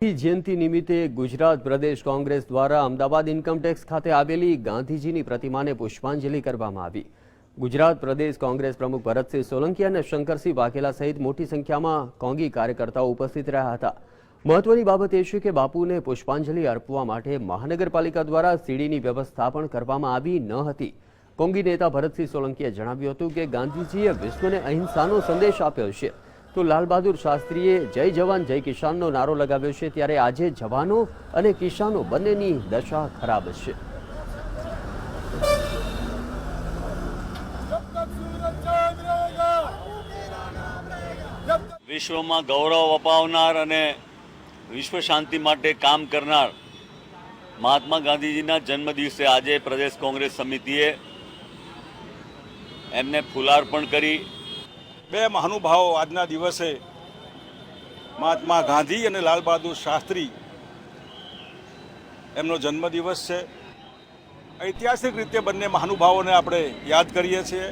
જયંતિ નિમિત્તે ગુજરાત પ્રદેશ કોંગ્રેસ દ્વારા અમદાવાદ ઇન્કમટેક્સ ખાતે આવેલી ગાંધીજીની પ્રતિમાને પુષ્પાંજલિ કરવામાં આવી. ગુજરાત પ્રદેશ કોંગ્રેસ પ્રમુખ ભરતસિંહ સોલંકી અને શંકરસિંહ વાઘેલા સહિત મોટી સંખ્યામાં કોંગી કાર્યકર્તાઓ ઉપસ્થિત રહ્યા હતા. મહત્વની બાબત એ છે કે બાપુને પુષ્પાંજલિ અર્પવા માટે મહાનગરપાલિકા દ્વારા સીડીની વ્યવસ્થા પણ કરવામાં આવી ન હતી. કોંગી નેતા ભરતસિંહ સોલંકીએ જણાવ્યું હતું કે ગાંધીજીએ વિશ્વને અહિંસાનો સંદેશ આપ્યો છે. તો લાલ બહાદુર શાસ્ત્રીએ જય જવાન, જય કિસાનનો નારો લગાવ્યો છે. ત્યારે આજે જવાનો અને કિસાનો બંનેની દશા ખરાબ છે. વિશ્વમાં ગૌરવ અપાવનાર અને વિશ્વ શાંતિ માટે કામ કરનાર મહાત્મા ગાંધીજીના જન્મ દિવસે આજે પ્રદેશ કોંગ્રેસ સમિતિએ એમને ફુલાર્પણ કરી. બે મહાનુભાવો આજના દિવસે મહાત્મા ગાંધી અને લાલ બહાદુર શાસ્ત્રી એમનો જન્મદિવસ છે. ઐતિહાસિક રીતે બંને મહાનુભાવોને આપણે યાદ કરીએ છીએ.